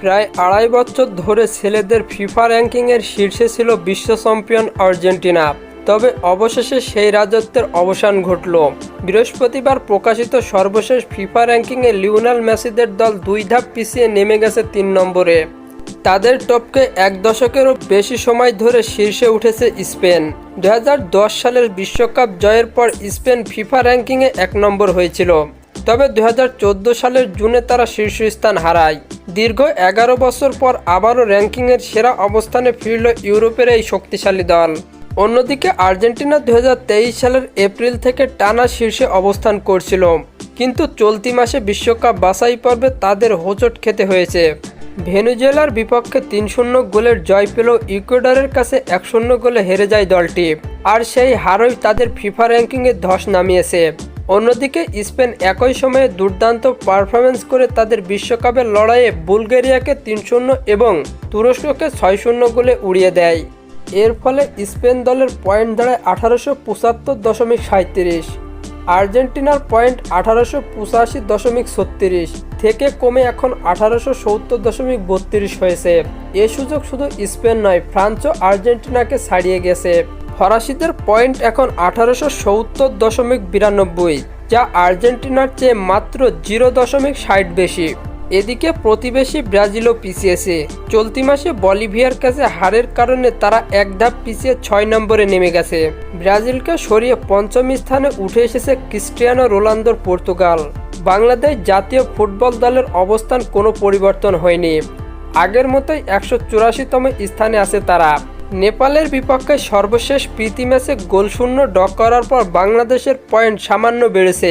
প্রায় আড়াই বছর ধরে ছেলেদের ফিফা র্যাঙ্কিংয়ের শীর্ষে ছিল বিশ্ব চ্যাম্পিয়ন আর্জেন্টিনা। তবে অবশেষে সেই রাজত্বের অবসান ঘটল। বৃহস্পতিবার প্রকাশিত সর্বশেষ ফিফা র্যাঙ্কিংয়ে লিওনাল মেসিদের দল দুই ধাপ পিছিয়ে নেমে গেছে তিন নম্বরে। তাদের টপকে এক দশকেরও বেশি সময় ধরে শীর্ষে উঠেছে স্পেন। দু হাজার দশ সালের বিশ্বকাপ জয়ের পর স্পেন ফিফা র্যাঙ্কিংয়ে এক নম্বর হয়েছিল। তবে দু হাজার চোদ্দ সালের জুনে তারা শীর্ষস্থান হারায়। দীর্ঘ এগারো বছর পর আবারও র্যাঙ্কিংয়ের সেরা অবস্থানে ফিরল ইউরোপের এই শক্তিশালী দল। অন্যদিকে আর্জেন্টিনা দুই হাজার তেইশ সালের এপ্রিল থেকে টানা শীর্ষে অবস্থান করছিল। কিন্তু চলতি মাসে বিশ্বকাপ বাছাই পর্বে তাদের হোঁচট খেতে হয়েছে। ভেনুজুয়েলার বিপক্ষে তিন শূন্য গোলের জয় পেল ইকুয়েডরের কাছে এক শূন্য গোলে হেরে যায় দলটি। আর সেই হারই তাদের ফিফা র্যাঙ্কিংয়ে ধস নামিয়েছে। অন্যদিকে স্পেন একই সময়ে দুর্দান্ত পারফরমেন্স করে তাদের বিশ্বকাপের লড়াইয়ে বুলগেরিয়াকে তিন শূন্য এবং তুরস্ককে ছয় শূন্য গোলে উড়িয়ে দেয়। এর ফলে স্পেন দলের পয়েন্ট দাঁড়ায় আঠারোশো পঁচাত্তর দশমিক সাঁত্রিশ আর্জেন্টিনার পয়েন্ট আঠারোশো পঁচাশি দশমিক ছত্রিশ থেকে কমে এখন আঠারোশো সত্তর দশমিক বত্রিশ হয়েছে। এ সুযোগ শুধু স্পেন নয়, ফ্রান্সও আর্জেন্টিনাকে ছাড়িয়ে গেছে। ফরাসিদের পয়েন্ট এখন আঠারোশো সত্তর দশমিক বিরানব্বই, যা আর্জেন্টিনার চেয়ে মাত্র জিরো দশমিক ষাট বেশি। এদিকে প্রতিবেশী ব্রাজিলও পিছিয়েছে। চলতি মাসে বলিভিয়ার কাছে হারের কারণে তারা এক ধাপ পিছিয়ে ছয় নম্বরে নেমে গেছে। ব্রাজিলকে সরিয়ে পঞ্চম স্থানে উঠে এসেছে ক্রিস্টিয়ানো রোনালদোর পর্তুগাল। বাংলাদেশ জাতীয় ফুটবল দলের অবস্থান কোনো পরিবর্তন হয়নি। আগের মতোই একশো চুরাশিতম স্থানে আছে তারা। নেপালের বিপক্ষে সর্বশেষ প্রীতি ম্যাচে গোলশূন্য ডক করার পর বাংলাদেশের পয়েন্ট সামান্য বেড়েছে।